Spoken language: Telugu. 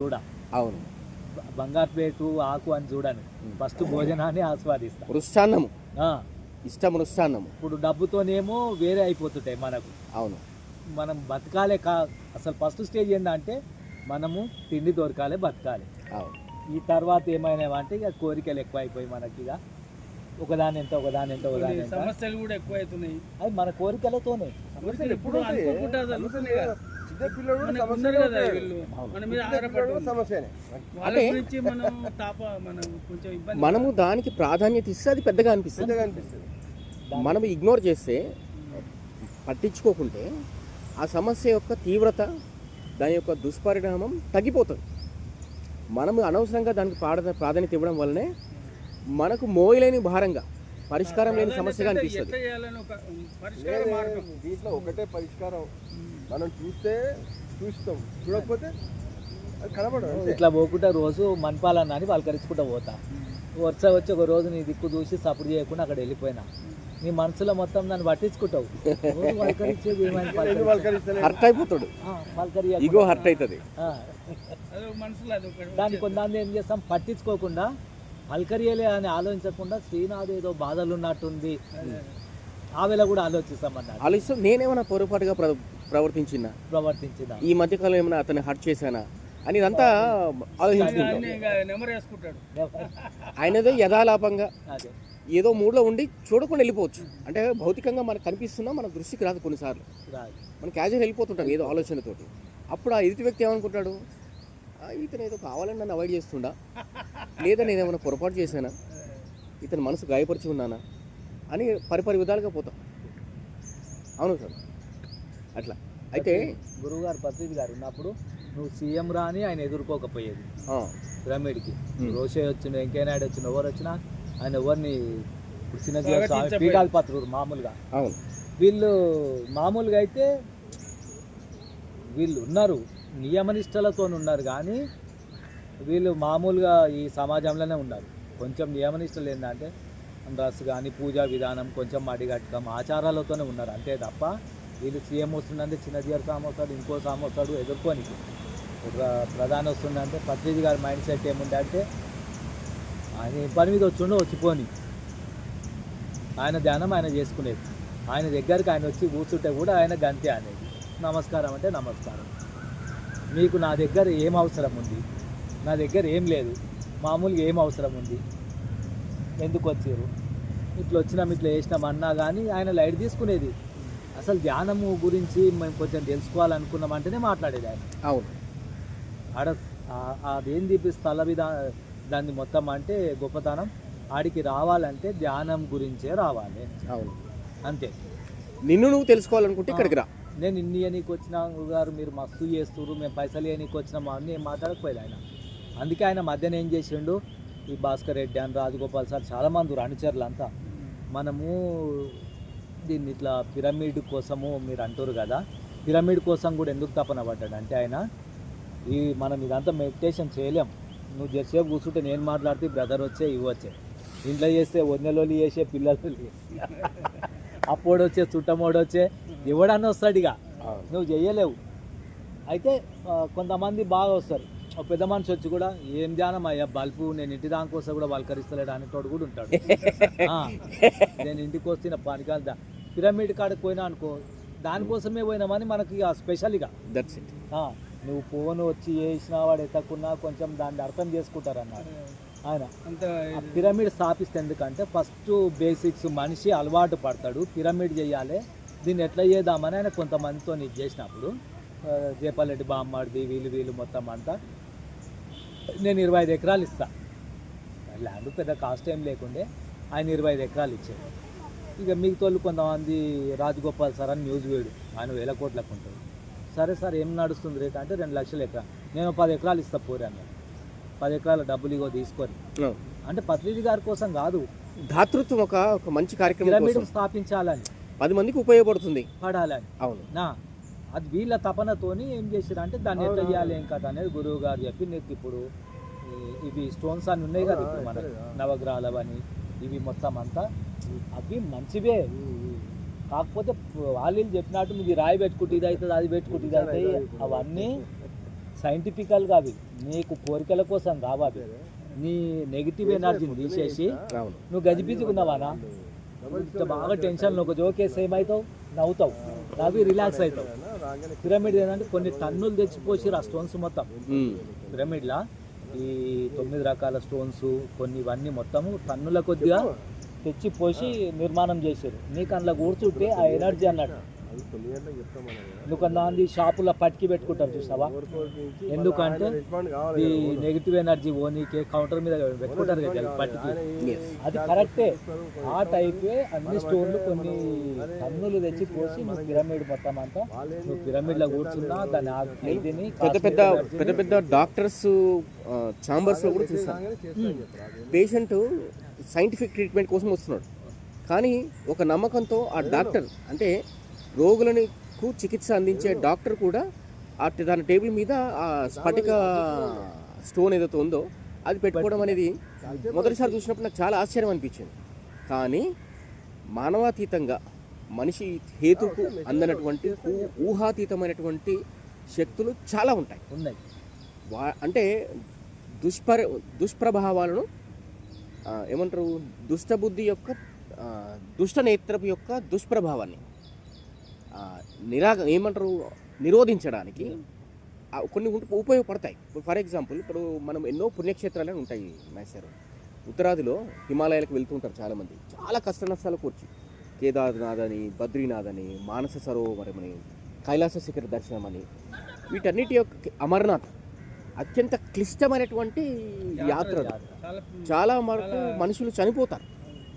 చూడ. అవును. బ- బంగారుపేటు ఆకు అని చూడను. ఫస్ట్ భోజనాన్ని ఆస్వాదిస్తా. మృష్టాన్నము ఆ, ఇష్ట మృష్టాన్నము ఇప్పుడు డబ్బుతోనేమో వేరే అయిపోతుంటాయి మనకు. అవును. మనం బతకాలే కా అసలు ఫస్ట్ స్టేజ్ ఏంటంటే మనము తిండి దొరకాలి బతకాలి. అవును. ఈ తర్వాత ఏమైనా అంటే ఇక కోరికలు ఎక్కువ అయిపోయి మనకి ఇక ఒకదాని ఎంత ఒకదాని ఎంత ఒకదాని సమస్యలు కూడా ఎక్కువ అవుతున్నాయి అది మన కోరికలతోనే. ఎప్పుడు సమస్య. సమస్యనే. అంటే- మనము దానికి ప్రాధాన్యత ఇస్తే అది పెద్దగా అనిపిస్తుంది. పెద్దగా అనిపిస్తుంది. మనం ఇగ్నోర్ చేస్తే పట్టించుకోకుంటే ఆ సమస్య యొక్క తీవ్రత దాని యొక్క దుష్పరిణామం తగ్గిపోతుంది. మనం అనవసరంగా దానికి ప్రాధ ప్రాధాన్యత ఇవ్వడం వల్లనే మనకు మోయలేని భారంగా పరిష్కారం లేని సమస్యగా అనిపిస్తుంది. దీంట్లో ఒకటే పరిష్కారం. మనం చూస్తే చూస్తాం. చూడకపోతే కనబడదు. ఇట్లా పోకుండా రోజు మనపాలన్న అని పలకరించుకుంటూ పోతా. వరుస వచ్చి ఒక రోజు నీ దిక్కు చూసి సపోర్ట్ చేయకుండా అక్కడ వెళ్ళిపోయినా. నీ మనసులో మొత్తం దాన్ని పట్టించుకుంటావు? హర్ట్ అయిపోతాడు. ఈగో హర్ట్ అవుతుంది ఆ, అదే మనసులో అది ఒకటి దాన్ని కొంతమంది ఏం చేస్తాం? పట్టించుకోకుండా పలకరియలే అని ఆలోచించకుండా శ్రీనాథ్ ఏదో బాధలు ఉన్నట్టుంది ఆ వేళ కూడా ఆలోచిస్తామన్నారు. ఆలోచిస్తూ నేనేమైనా పొరపాటుగా ప్ర ప్రవర్తించినా? ప్రవర్తించిన? ఈ మధ్యకాలం ఏమైనా అతన్ని హర్ట్ చేశానా? అని ఇదంతా ఆలోచించుకుంటాం. ఆయన ఆయనదో యథాలాపంగా. అదే. ఏదో మూడ్లో ఉండి చూడకుండా వెళ్ళిపోవచ్చు. అంటే భౌతికంగా మనకు కనిపిస్తున్నా మన దృష్టికి రాదు కొన్నిసార్లు. మనం క్యాజువల్ వెళ్ళిపోతుంటాం ఏదో ఆలోచనతోటి. అప్పుడు ఆ ఎదుటి వ్యక్తి ఏమనుకుంటాడు? "ఆ, ఇతను ఏదో కావాలని నన్ను అవాయిడ్ చేస్తుండా? లేదా నేను ఏమైనా పొరపాటు చేశానా? ఇతని మనసు గాయపరిచి ఉన్నానా? అని పరిపరి విధాలుగా పోతాం. అవును సార్. అట్లా. అయితే గురువు గారు పత్రిక గారు ఉన్నప్పుడు నువ్వు సీఎం రాని ఆయన ఎదుర్కోకపోయేది. Hmm. రోషే వచ్చిన వెంకయ్యనాయుడు వచ్చిన ఎవరు వచ్చినా ఆయన ఎవరిని స్వామి స్వాగతించబోయేది. పీఠాధిపతులు మామూలుగా. అవును. వీళ్ళు మామూలుగా అయితే వీళ్ళు ఉన్నారు. నియమనిష్టలతో ఉన్నారు కానీ వీళ్ళు మామూలుగా ఈ సమాజంలోనే ఉన్నారు. కొంచెం నియమనిష్టలు ఏంటంటే డ్రస్ కానీ పూజా విధానం కొంచెం మడిగట్టకం ఆచారాలతోనే ఉన్నారు. అంతే తప్ప వీళ్ళు సీఎం వస్తుందంటే చిన్నజీఆర్ స్వామి వస్తాడు ఇంకో స్వామి వస్తాడు ఎదుర్కోనికి. ప్రధాని వస్తుందంటే పత్రిజీ గారి మైండ్ సెట్ ఏముండే అంటే ఆయన పని మీద వచ్చిండో వచ్చిపోని. ఆయన ధ్యానం ఆయన చేసుకునేది. ఆయన దగ్గరికి ఆయన వచ్చి కూర్చుంటే కూడా ఆయన గంతే అనేది. నమస్కారం అంటే నమస్కారం. మీకు నా దగ్గర ఏం అవసరం ఉంది? నా దగ్గర ఏం లేదు. మామూలుగా ఏం అవసరం ఉంది? ఎందుకు వచ్చారు? ఇట్లా వచ్చినాం ఇట్లా చేసినాం అన్నా కానీ ఆయన లైట్ తీసుకునేది. అసలు ధ్యానము గురించి మేము కొంచెం తెలుసుకోవాలనుకున్నామంటేనే మాట్లాడేది ఆయన. అవును. ఆడ అదేంది స్థల విధా దాన్ని మొత్తం అంటే గొప్పతనం. ఆడికి రావాలంటే ధ్యానం గురించే రావాలి. అవును. అంతే. నిన్ను నువ్వు తెలుసుకోవాలనుకుంటే ఇక్కడికి రా. నేను ఇన్ని ఇయనీకి వచ్చిన గారు మీరు మస్తు చేస్తున్నారు మేము పైసలు ఇయనీకి వచ్చినాము అని ఏం మాట్లాడకపోయేది ఆయన. అందుకే ఆయన మధ్యన ఏం చేసిండు ఈ భాస్కర్ రెడ్డి అని రాజగోపాల్ సార్ చాలామంది అనుచరులు అంతా. మనము దీన్ని ఇట్లా పిరమిడ్ కోసము మీరు అంటారు కదా పిరమిడ్ కోసం కూడా ఎందుకు తపన పడ్డాడు? అంటే ఆయన ఈ మనం ఇదంతా మెడిటేషన్ చేయలేం. నువ్వు జరసేపు కూర్చుంటే నేను మాట్లాడితే బ్రదర్ వచ్చే ఇవి వచ్చే. ఇంట్లో చేస్తే వన్నెలోళ్ళు చేసే పిల్లలు అప్పుడు వచ్చే చుట్టమోడు వచ్చే ఎవడన్నా వస్తాడు ఇక. నువ్వు చెయ్యలేవు అయితే కొంతమంది బాగా వస్తారు. ఒక పెద్ద మనిషి వచ్చి కూడా ఏం ధ్యానం అయ్యా బల్బు నేను ఇంటి దానికోసం కూడా పలకరిస్తలేడు అనేటోడు కూడా ఉంటాడు. నేను ఇంటికి వస్తున్న పనికాల పిరమిడ్ కాడికి పోయినా అనుకో దానికోసమే పోయినామని మనకి ఇక స్పెషల్ ఇక. దట్స్ ఇట్ ఆ, నువ్వు ఫోన్ వచ్చి చేసినా వాడు ఎత్తకున్నా కొంచెం దాన్ని అర్థం చేసుకుంటారు అన్నారు ఆయన పిరమిడ్ స్థాపిస్తే ఎందుకంటే ఫస్ట్ బేసిక్స్ మనిషి అలవాటు పడతాడు. పిరమిడ్ చేయాలి దీన్ని ఎట్లా చేద్దామని ఆయన కొంతమందితో ఇది చేసినప్పుడు ఆ, జేపాలరెడ్డి బామ్మాడిది వీళ్ళు వీళ్ళు మొత్తం అంతా నేను ఇరవై ఐదు ఎకరాలు ఇస్తా. ల్యాండ్ పెద్ద కాస్ట్ ఏం లేకుండే ఆయన ఇరవై ఐదు ఎకరాలు ఇచ్చాడు. ఇక మిగతా కొంతమంది రాజగోపాల్ సార్ అని న్యూస్ వేడు ఆయన వేల కోట్లకు ఉంటాడు. సరే సార్ ఏం నడుస్తుంది రేట్ అంటే రెండు లక్షల ఎకరా. నేను పది ఎకరాలు ఇస్తా పోరే అన్నాడు పది ఎకరాల డబ్బులు ఇగో తీసుకొని. అంటే పత్రిజీ గారి కోసం కాదు. ధాతృత్వం ఒక మంచి కార్యక్రమం స్థాపించాలని. పది మందికి ఉపయోగపడుతుంది. పడాలని. అవును. నా అది వీళ్ళ తపనతోని ఏం చేశారు అంటే దాన్ని ఎట్లా చేయాలి ఏం కథ అనేది గురువు గారు చెప్పి ఇప్పుడు. ఇవి స్టోన్స్ అని ఉన్నాయి కదా ఇప్పుడు మన నవగ్రహాలు అని ఇవి మొత్తం అంతా. అవి మంచివే. కాకపోతే వాళ్ళు చెప్పినట్టు ఇది రాయి పెట్టుకుంటే ఇది అవుతుంది అది పెట్టుకుంటే ఇది అవుతాయి అవన్నీ సైంటిఫికల్గా అవి. నీకు కోరికల కోసం కావాలి నీ నెగిటివ్ ఎనర్జీని తీసేసి నువ్వు గజిబిజుకున్నావానా ఇంత బాగా టెన్షన్లో ఒక జోకేసి ఏమవుతావు నవ్వుతావు నవ్వి రిలాక్స్ అవుతావు పిరమిడ్ ఏంటంటే కొన్ని టన్నులు తెచ్చిపోసిరు ఆ స్టోన్స్ మొత్తం. పిరమిడ్లా ఈ తొమ్మిది రకాల స్టోన్స్ కొన్ని ఇవన్నీ మొత్తము టన్నుల కొద్దిగా తెచ్చి పోసి నిర్మాణం చేశారు నీకు అందులో కూర్చుంటే ఆ ఎనర్జీ అన్నట్టు. అది కొన్ని గంటలకు చెప్తాం మనం కదా. నువ్వు కొంతమంది షాపులో పట్టుకి పెట్టుకుంటారు చూసావా? ఎందుకంటే ఈ. నెగిటివ్ ఎనర్జీ ఓనీకే కౌంటర్ మీద పెట్టుకుంటారు కదా పట్టుకి అది కరెక్టే ఆ టైపే అన్ని స్టోన్లు కొన్ని అదే టన్నులు తెచ్చి పోసి నువ్వు పిరమిడ్ మొత్తం అంతా నువ్వు పిరమిడ్లో కూర్చున్నా దాని ఆ ఇదిని పెద్ద పెద్ద పెద్ద పెద్ద డాక్టర్స్ ఛాంబర్స్లో కూడా చూస్తాను. అదేం పేషెంట్ సైంటిఫిక్ ట్రీట్మెంట్ కోసం వస్తున్నాడు. కానీ ఒక నమ్మకంతో ఆ డాక్టర్ అంటే రోగులకు చికిత్స అందించే డాక్టర్ కూడా దాని టేబుల్ మీద ఆ స్ఫటిక స్టోన్ ఏదైతే ఉందో అది పెట్టుకోవడం అనేది మొదటిసారి చూసినప్పుడు నాకు చాలా ఆశ్చర్యం అనిపించింది. కానీ మానవాతీతంగా మనిషి హేతుకు అందనటువంటి ఊహాతీతమైనటువంటి శక్తులు చాలా ఉంటాయి. ఉన్నాయి. వా అంటే దుష్పర దుష్ప్రభావాలను ఏమంటారు దుష్టబుద్ధి యొక్క దుష్ట నేత్రపు యొక్క దుష్ప్రభావాన్ని ఆ, నిరాగ ఏమంటారు నిరోధించడానికి కొన్ని ఉప్- ఉపయోగపడతాయి. ఫర్ ఎగ్జాంపుల్ ఇప్పుడు మనం ఎన్నో పుణ్యక్షేత్రాలు ఉంటాయి మేస్టర్ ఉత్తరాదిలో హిమాలయాలకు వెళ్తుంటారు చాలామంది. చాలా కష్ట నష్టాలు కూర్చి. కేదార్నాథ్ అని బద్రీనాథ్ అని మానస సరోవరం అని కైలాస శిఖర దర్శనం అని వీటన్నిటి యొక్క అమర్నాథ్. అత్యంత క్లిష్టమైనటువంటి యాత్రలు. చాలా చాలా వరకు చాలా- మనుషులు చనిపోతారు.